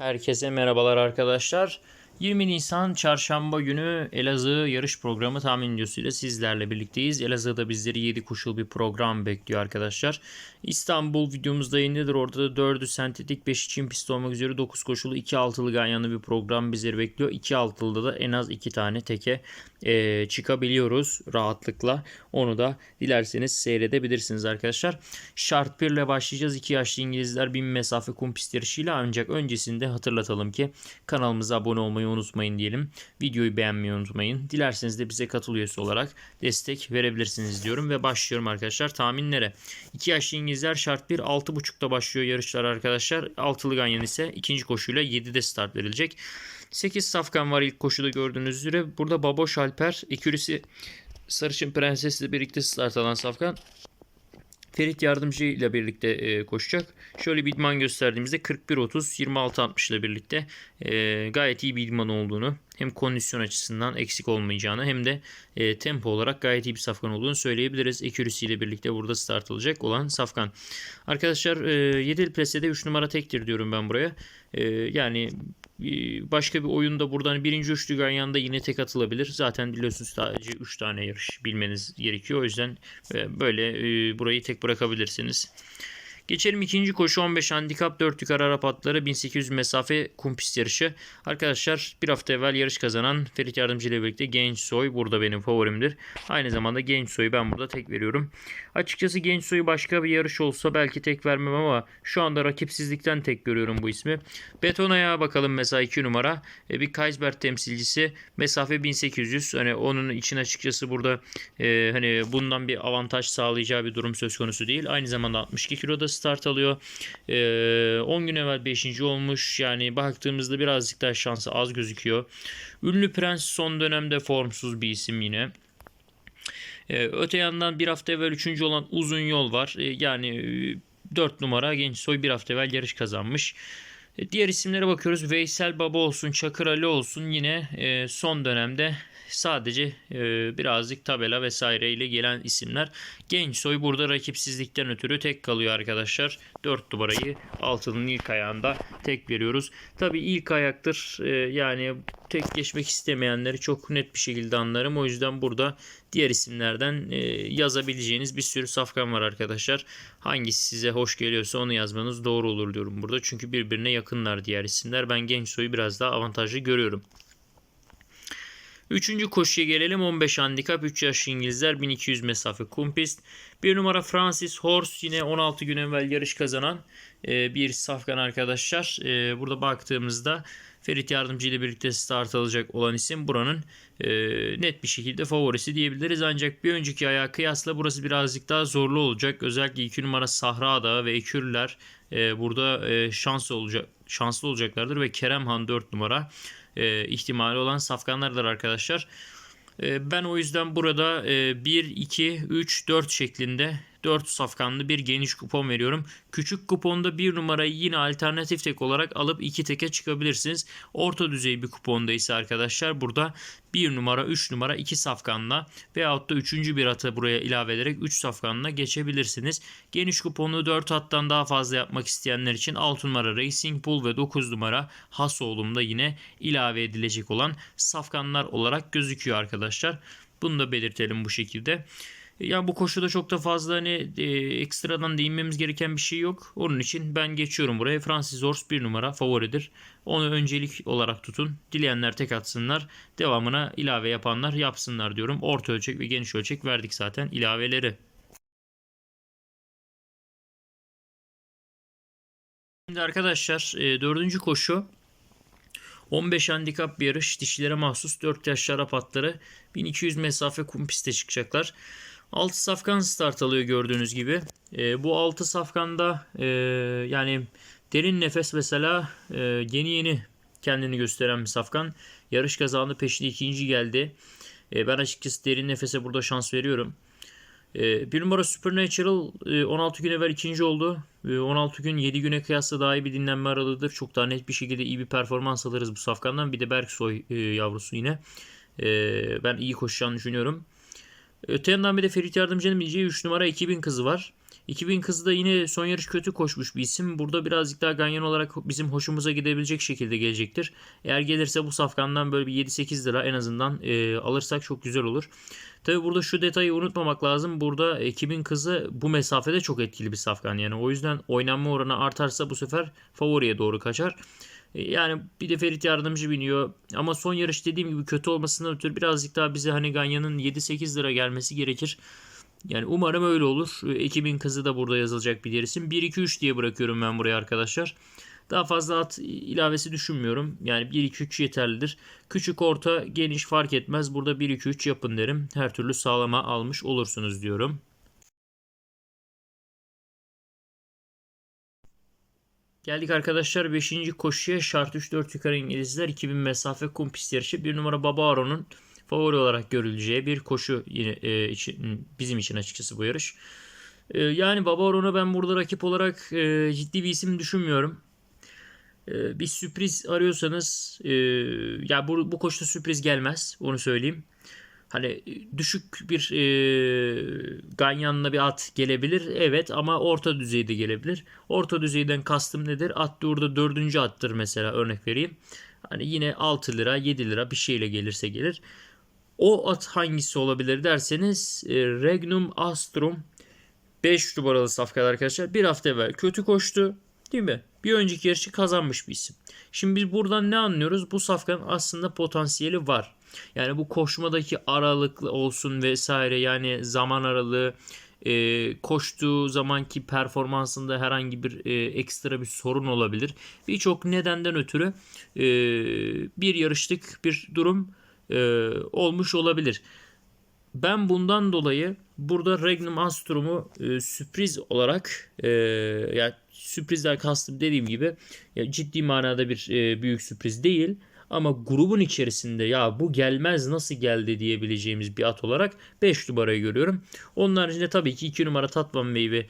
Herkese merhabalar arkadaşlar. 20 Nisan Çarşamba günü Elazığ yarış programı tahmin videosuyla sizlerle birlikteyiz. Elazığ'da bizleri 7 koşul bir program bekliyor arkadaşlar. İstanbul videomuz da yayındadır. Orada da 4'ü sentetik 5 için pist olmak üzere 9 koşulu 2 altılı ganyanlı bir program bizleri bekliyor. 2 altılıda da en az 2 tane teke e, çıkabiliyoruz rahatlıkla. Onu da dilerseniz seyredebilirsiniz arkadaşlar. Şart 1 ile başlayacağız. 2 yaşlı İngilizler 1000 mesafe kum pist yarışıyla ancak öncesinde hatırlatalım ki kanalımıza abone olmayı unutmayın diyelim. Videoyu beğenmeyi unutmayın. Dilerseniz de bize katıl üyesi olarak destek verebilirsiniz diyorum ve başlıyorum arkadaşlar tahminlere. 2 yaşlı İngilizler şart 1 6.30'da başlıyor yarışlar arkadaşlar. Altılı ganyan ise ikinci koşuyla 7'de start verilecek. 8 safkan var ilk koşuda gördüğünüz üzere. Burada Baboş Alper, ikilisi Sarışın Prenses'le birlikte start alan safkan. Ferit Yardımcı ile birlikte e, koşacak. Şöyle bir idman gösterdiğimizde 41-30, 26-60 ile birlikte e, gayet iyi bir idman olduğunu hem kondisyon açısından eksik olmayacağını hem de e, tempo olarak gayet iyi bir safkan olduğunu söyleyebiliriz. Accuracy ile birlikte burada start alacak olan safkan. Arkadaşlar e, 7 plesede 3 numara tektir diyorum ben buraya. E, yani e, başka bir oyunda buradan birinci üçlü ganyanda yine tek atılabilir. Zaten biliyorsunuz sadece 3 tane yarış bilmeniz gerekiyor. O yüzden e, böyle e, burayı tek bırakabilirsiniz. Geçelim ikinci koşu 15 handikap 4 yukarı Arap atları 1800 mesafe kum pist yarışı. Arkadaşlar bir hafta evvel yarış kazanan Ferit Yardımcı ile birlikte Genç Soy burada benim favorimdir. Aynı zamanda Genç Soy'u ben burada tek veriyorum. Açıkçası Genç Soy'u başka bir yarış olsa belki tek vermem ama şu anda rakipsizlikten tek görüyorum bu ismi. Betona'ya bakalım mesela 2 numara. E, bir Kaisberg temsilcisi mesafe 1800. Hani onun için açıkçası burada e, hani bundan bir avantaj sağlayacağı bir durum söz konusu değil. Aynı zamanda 62 kiloda start alıyor. E, 10 gün evvel 5. olmuş. Yani baktığımızda birazcık daha şansı az gözüküyor. Ünlü Prens son dönemde formsuz bir isim yine. Ee, öte yandan bir hafta evvel 3. olan Uzun Yol var. Ee, yani e, 4 numara Genç Soy bir hafta evvel yarış kazanmış. E, Diğer isimlere bakıyoruz. Veysel Baba olsun, Çakır Ali olsun yine e, son dönemde sadece e, birazcık tabela vesaire ile gelen isimler. Genç soy burada rakipsizlikten ötürü tek kalıyor arkadaşlar. 4 numarayı altının ilk ayağında tek veriyoruz. Tabi ilk ayaktır e, yani tek geçmek istemeyenleri çok net bir şekilde anlarım. O yüzden burada diğer isimlerden e, yazabileceğiniz bir sürü safkan var arkadaşlar. Hangisi size hoş geliyorsa onu yazmanız doğru olur diyorum burada. Çünkü birbirine yakınlar diğer isimler. Ben genç soyu biraz daha avantajlı görüyorum. Üçüncü koşuya gelelim. 15 handikap 3 yaş İngilizler 1200 mesafe kum pist. Bir numara Francis Horse yine 16 gün evvel yarış kazanan e, bir safkan arkadaşlar. E, burada baktığımızda Ferit Yardımcı ile birlikte start alacak olan isim buranın e, net bir şekilde favorisi diyebiliriz. Ancak bir önceki ayağa kıyasla burası birazcık daha zorlu olacak. Özellikle 2 numara Sahra Dağı ve Ekürler e, burada e, şans olacak şanslı olacaklardır ve Keremhan 4 numara e, ihtimali olan safkanlardır arkadaşlar. E, ben o yüzden burada e, 1, 2, 3, 4 şeklinde 4 safkanlı bir geniş kupon veriyorum. Küçük kuponda bir numarayı yine alternatif tek olarak alıp 2 teke çıkabilirsiniz. Orta düzey bir kuponda ise arkadaşlar burada 1 numara, 3 numara 2 safkanla veyahut da 3. bir atı buraya ilave ederek 3 safkanla geçebilirsiniz. Geniş kuponu 4 hattan daha fazla yapmak isteyenler için 6 numara Racing Bull ve 9 numara Hasoğlu'mda yine ilave edilecek olan safkanlar olarak gözüküyor arkadaşlar. Bunu da belirtelim bu şekilde. Ya bu koşuda çok da fazla hani e, ekstradan değinmemiz gereken bir şey yok. Onun için ben geçiyorum buraya. Francis Horse bir numara favoridir. Onu öncelik olarak tutun. Dileyenler tek atsınlar. Devamına ilave yapanlar yapsınlar diyorum. Orta ölçek ve geniş ölçek verdik zaten ilaveleri. Şimdi arkadaşlar e, dördüncü koşu 15 handikap bir yarış. Dişilere mahsus 4 yaş Arap atları 1200 mesafe kum piste çıkacaklar. 6 safkan start alıyor gördüğünüz gibi. E, bu 6 safkanda e, yani derin nefes mesela e, yeni yeni kendini gösteren bir safkan. Yarış kazandı peşinde ikinci geldi. E, ben açıkçası derin nefese burada şans veriyorum. E, bir numara Supernatural e, 16 gün evvel ikinci oldu. E, 16 gün 7 güne kıyasla daha iyi bir dinlenme aralığıdır. Çok daha net bir şekilde iyi bir performans alırız bu safkandan. Bir de Berksoy e, yavrusu yine. E, ben iyi koşacağını düşünüyorum. Öte yandan bir de Ferit Yardımcı'nın bileceği 3 numara 2000 kızı var. 2000 kızı da yine son yarış kötü koşmuş bir isim. Burada birazcık daha ganyan olarak bizim hoşumuza gidebilecek şekilde gelecektir. Eğer gelirse bu safkandan böyle bir 7-8 lira en azından e, alırsak çok güzel olur. Tabi burada şu detayı unutmamak lazım. Burada 2000 kızı bu mesafede çok etkili bir safkan. Yani o yüzden oynanma oranı artarsa bu sefer favoriye doğru kaçar. E, yani bir de Ferit Yardımcı biniyor. Ama son yarış dediğim gibi kötü olmasından ötürü birazcık daha bize hani Ganyan'ın 7-8 lira gelmesi gerekir. Yani umarım öyle olur. E, Ekibin kızı da burada yazılacak bir isim. 1-2-3 diye bırakıyorum ben buraya arkadaşlar. Daha fazla at ilavesi düşünmüyorum. Yani 1-2-3 yeterlidir. Küçük, orta, geniş fark etmez. Burada 1-2-3 yapın derim. Her türlü sağlama almış olursunuz diyorum. Geldik arkadaşlar 5. koşuya şart 3-4 yukarı İngilizler 2000 mesafe kum pist yarışı. Bir numara Baba Aron'un favori olarak görüleceği bir koşu yine e, için, bizim için açıkçası bu yarış. E, yani Baba Aron'a ben burada rakip olarak e, ciddi bir isim düşünmüyorum. E, bir sürpriz arıyorsanız e, ya bu, bu koşuda sürpriz gelmez onu söyleyeyim. Hani düşük bir e, ganyanla bir at gelebilir. Evet ama orta düzeyde gelebilir. Orta düzeyden kastım nedir? At burada dördüncü attır mesela örnek vereyim. Hani yine 6 lira 7 lira bir şeyle gelirse gelir. O at hangisi olabilir derseniz e, Regnum Astrum 5 numaralı safkan arkadaşlar. Bir hafta evvel kötü koştu. Değil mi? Bir önceki yarışı kazanmış bir isim. Şimdi biz buradan ne anlıyoruz? Bu safkanın aslında potansiyeli var. Yani bu koşmadaki aralıklı olsun vesaire yani zaman aralığı e, koştuğu zamanki performansında herhangi bir e, ekstra bir sorun olabilir. Birçok nedenden ötürü e, bir yarışlık bir durum e, olmuş olabilir. Ben bundan dolayı burada Regnum Astrum'u e, sürpriz olarak e, yani sürprizler kastım dediğim gibi ya ciddi manada bir e, büyük sürpriz değil. Ama grubun içerisinde ya bu gelmez nasıl geldi diyebileceğimiz bir at olarak 5 numarayı görüyorum. Onun haricinde tabii ki 2 numara Tatvan Bey ve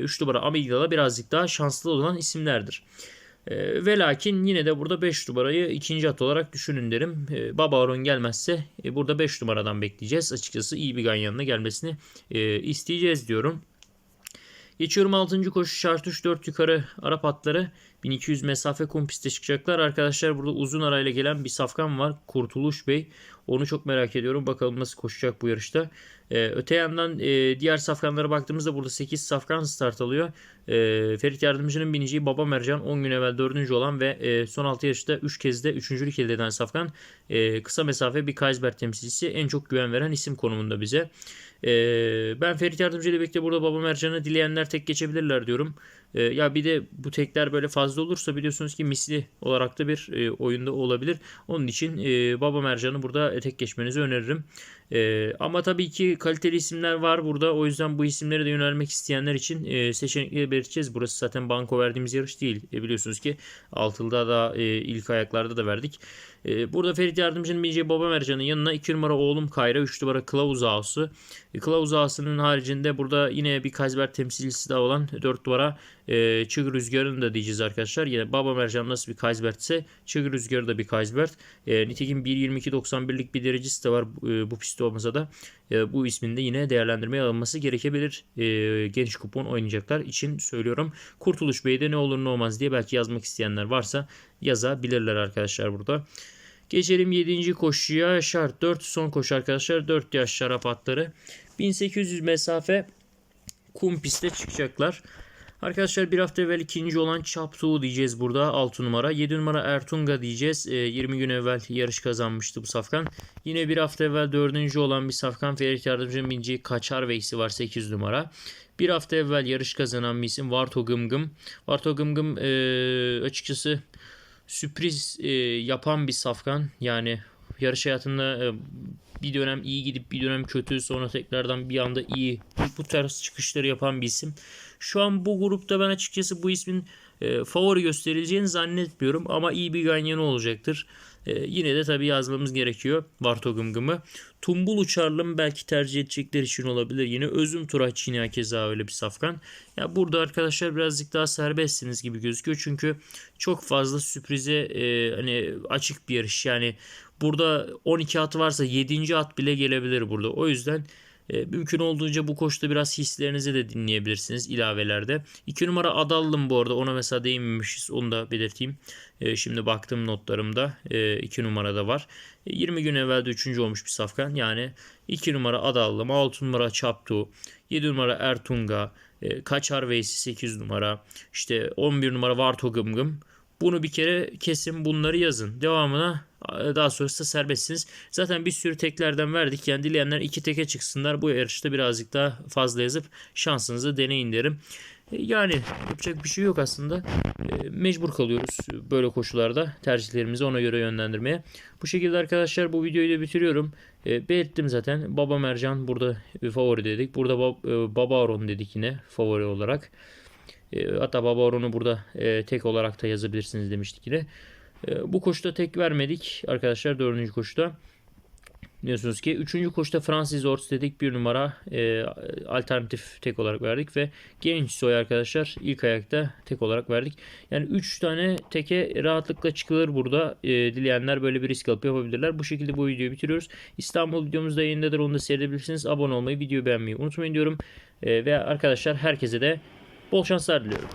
3 numara Amigdala birazcık daha şanslı olan isimlerdir. E, ve lakin yine de burada 5 numarayı ikinci at olarak düşünün derim. E, Baba Aron gelmezse e, burada 5 numaradan bekleyeceğiz. Açıkçası iyi bir ganyanına gelmesini e, isteyeceğiz diyorum. Geçiyorum 6. koşu şart 3 4 yukarı Arap atları 1200 mesafe kum piste çıkacaklar. Arkadaşlar burada uzun arayla gelen bir safkan var. Kurtuluş Bey. Onu çok merak ediyorum. Bakalım nasıl koşacak bu yarışta. Ee, öte yandan e, diğer safkanlara baktığımızda burada 8 safkan start alıyor. E, Ferit Yardımcı'nın bineceği Baba Mercan 10 gün evvel 4. olan ve e, son 6 yarışta 3 kez de 3. elde eden safkan. E, kısa mesafe bir Kaysberg temsilcisi. En çok güven veren isim konumunda bize. E, ben Ferit Yardımcı ile birlikte burada Baba Mercan'ı dileyenler tek geçebilirler diyorum. E, ya bir de bu tekler böyle fazla olursa biliyorsunuz ki misli olarak da bir e, oyunda olabilir. Onun için e, Baba Mercan'ı burada tek geçmenizi öneririm. E, ama tabii ki kaliteli isimler var burada. O yüzden bu isimlere de yönelmek isteyenler için e, seçenekleri belirteceğiz. Burası zaten banko verdiğimiz yarış değil. E, biliyorsunuz ki Altılı'da da e, ilk ayaklarda da verdik. E, burada Ferit Yardımcı'nın bineceği Baba Mercan'ın yanına 2 numara oğlum Kayra, 3 numara Kılavuz Ağası. E, Ağası'nın haricinde burada yine bir Kazber temsilcisi daha olan 4 numara e, Çığ Rüzgarı'nı da diyeceğiz arkadaşlar. Yine Baba Mercan nasıl bir Kaysbert ise Çığ Rüzgarı da bir Kaysbert. E, nitekim 1.22.91'lik bir derecesi de var e, bu pistte olmasa da e, bu isminde yine değerlendirmeye alınması gerekebilir. E, geniş kupon oynayacaklar için söylüyorum. Kurtuluş Bey'de ne olur ne olmaz diye belki yazmak isteyenler varsa yazabilirler arkadaşlar burada. Geçelim 7. koşuya. Şart 4 son koşu arkadaşlar. 4 yaş şarap atları. 1800 mesafe kum piste çıkacaklar. Arkadaşlar bir hafta evvel ikinci olan Çaptuğ diyeceğiz burada 6 numara. 7 numara Ertunga diyeceğiz. E, 20 gün evvel yarış kazanmıştı bu safkan. Yine bir hafta evvel dördüncü olan bir safkan Ferit Yardımcı'nın bineceği Kaçar Veysi var 8 numara. Bir hafta evvel yarış kazanan bir isim Varto Gımgım. Varto Gımgım e, açıkçası sürpriz e, yapan bir safkan. Yani yarış hayatında e, bir dönem iyi gidip bir dönem kötü sonra tekrardan bir anda iyi bu tarz çıkışları yapan bir isim. Şu an bu grupta ben açıkçası bu ismin e, favori gösterileceğini zannetmiyorum ama iyi bir ganyanı olacaktır. E, yine de tabii yazmamız gerekiyor Varto Gımgım'ı. Tumbul Uçarlım belki tercih edecekler için olabilir. Yine Özüm Turaç yine keza öyle bir safkan. Ya burada arkadaşlar birazcık daha serbestsiniz gibi gözüküyor. Çünkü çok fazla sürprize e, hani açık bir yarış. Yani burada 12 at varsa 7. at bile gelebilir burada. O yüzden E, mümkün olduğunca bu koşuda biraz hislerinizi de dinleyebilirsiniz ilavelerde. 2 numara Adallım bu arada ona mesela değinmemişiz onu da belirteyim. E, şimdi baktım notlarımda 2 numarada var. E, 20 gün evvel de 3. olmuş bir safkan. Yani 2 numara Adallım, 6 numara Çaptu, 7 numara Ertunga, e, Kaçar Veysi 8 numara, işte 11 numara Varto Gımgım. Bunu bir kere kesin bunları yazın. Devamına e, daha sonrasında serbestsiniz. Zaten bir sürü teklerden verdik. Yani dileyenler iki teke çıksınlar. Bu yarışta birazcık daha fazla yazıp şansınızı deneyin derim. E, Yani yapacak bir şey yok aslında. E, Mecbur kalıyoruz böyle koşullarda tercihlerimizi ona göre yönlendirmeye. Bu şekilde arkadaşlar bu videoyu da bitiriyorum. Belirttim zaten. Baba Mercan burada e, favori dedik. Burada e, Baba Aron dedik yine favori olarak. Hatta Baba Aron'u burada e, tek olarak da yazabilirsiniz demiştik yine. E, bu koşuda tek vermedik arkadaşlar dördüncü koşuda. Biliyorsunuz ki üçüncü koşuda Francis Orts dedik bir numara e, alternatif tek olarak verdik ve genç soy arkadaşlar ilk ayakta tek olarak verdik. Yani 3 tane teke rahatlıkla çıkılır burada. E, dileyenler böyle bir risk alıp yapabilirler. Bu şekilde bu videoyu bitiriyoruz. İstanbul videomuz da yayındadır onu da seyredebilirsiniz. Abone olmayı, videoyu beğenmeyi unutmayın diyorum. E, ve arkadaşlar herkese de bol şanslar diliyorum.